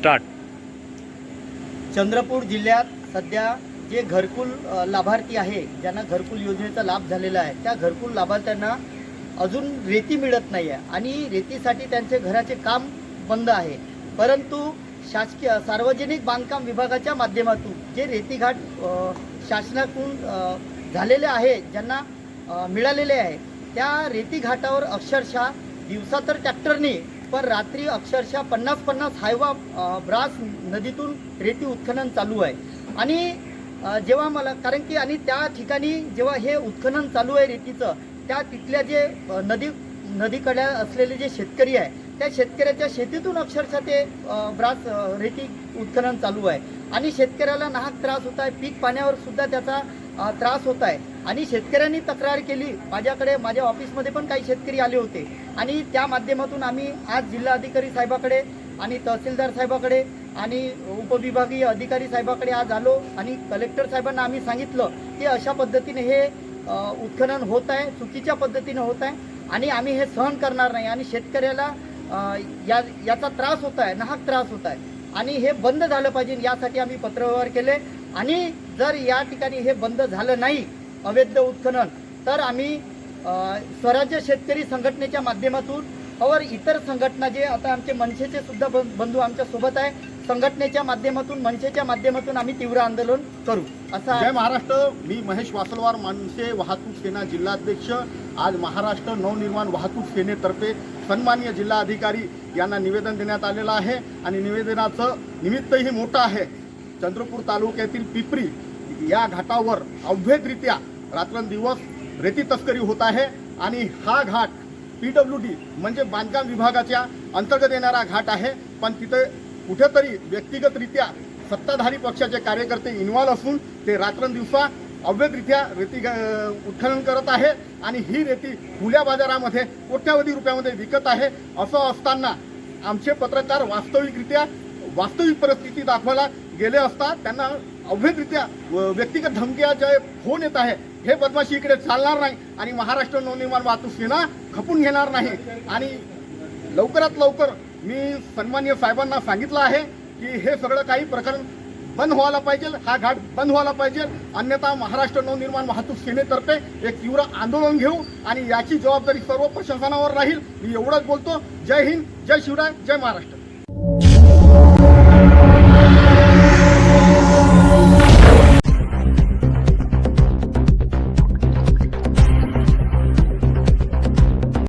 Start Chandrapur जिल्ह्यात सध्या जे घरकुल लाभार्थी आहे ज्यांना घरकुल योजनेचा लाभ झालेला आहे त्या घरकुल लाभार्थ्यांना अजून रेती मिळत नाही आहे आणि रेतीसाठी त्यांचे घराचे काम बंद आहे. परंतु शासकीय सार्वजनिक बांधकाम विभागाच्या माध्यमातून जे रेतीघाट शासनाकडून झालेले आहे ज्यांना मिळालेले आहे त्या रेतीघाटावर अक्षरशः दिवसा तर ट्रॅक्टरने पण रात्री अक्षरशः पन्नास पन्नास हायवा ब्रास नदीतून रेती उत्खनन चालू आहे. आणि जेव्हा मला कारण की आणि त्या ठिकाणी जेव्हा हे उत्खनन चालू आहे रेतीचं त्या तिथल्या जे नदी नदीकडे असलेले जे शेतकरी आहे त्या शेतकऱ्याच्या शेतीतून अक्षरशः ते ब्रास रेती उत्खनन चालू आहे. आणि शेतकऱ्याला नाहक त्रास होत आहे पीक पाण्यावर सुद्धा त्याचा त्रास होत आहे. आणि शेतकऱ्यांनी तक्रार केली. माझ्याकडे माझ्या ऑफिसमध्ये पण काही शेतकरी आले होते. आणि त्या माध्यमातून आम्ही आज जिल्हाधिकारी साहेबाकडे आणि तहसीलदार साहेबाकडे आणि उपविभागीय अधिकारी साहेबाकडे आज आलो आणि कलेक्टर साहेबांना आम्ही सांगितलं की अशा पद्धतीने हे उत्खनन होत आहे चुकीच्या पद्धतीने होत आहे आणि आम्ही हे सहन करणार नाही आणि शेतकऱ्याला या याचा त्रास होत आहे नाहक त्रास होत आहे. आणि हे बंद झालं पाहिजे यासाठी आम्ही पत्रव्यवहार केले. आणि जर या ठिकाणी हे बंद झालं नाही अवैध उत्खनन. तर आम्ही स्वराज्य शेतकरी संघटनेच्या माध्यमातून और इतर संघटना जे आता आमचे मनसेचे सुद्धा बंधू आमच्यासोबत आहे संघटनेच्या माध्यमातून मनसेच्या माध्यमातून आम्ही तीव्र आंदोलन करू. असं जय महाराष्ट्र. मी महेश वासलवार मनसे वाहतूक सेना जिल्हाध्यक्ष. आज महाराष्ट्र नवनिर्माण वाहतूक सेनेतर्फे सन्मान्य जिल्हाधिकारी यांना निवेदन देण्यात आलेलं आहे. आणि निवेदनाचं निमित्तही मोठं आहे. चंद्रपूर तालुक्यातील पिपरी या घाटावर अवैधरित्या रात्रंदिवस रेती तस्करी होत आहे आणि हा घाट पी डब्ल्यू डी म्हणजे बांधकाम विभागाच्या अंतर्गत येणारा घाट आहे. पण तिथे कुठेतरी व्यक्तिगतरित्या सत्ताधारी पक्षाचे कार्यकर्ते इन्व्हॉल्व असून ते रात्रंदिवसा अवैधरित्या रेती उत्खनन करत आहे आणि ही रेती खुल्या बाजारामध्ये कोट्यावधी रुपयामध्ये विकत आहे. असं असताना आमचे पत्रकार वास्तविकरित्या वास्तविक परिस्थिती दाखवायला गेले असता त्यांना अवैधरित्या व्यक्तिगत धमक्या ज्या फोन येत आहे हे बदमाशी इकडे चालणार नाही आणि महाराष्ट्र नवनिर्माण वाहतूक सेना खपून घेणार नाही. आणि लवकरात लवकर मी सन्मान्य साहेबांना सांगितलं आहे की हे सगळं काही प्रकरण बंद व्हायला पाहिजे हा घाट बंद व्हायला पाहिजे. अन्यथा महाराष्ट्र नवनिर्माण वाहतूक सेनेतर्फे एक तीव्र आंदोलन घेऊ आणि याची जबाबदारी सर्व प्रशासनावर राहील. मी एवढंच बोलतो. जय हिंद जय शिवराय जय महाराष्ट्र.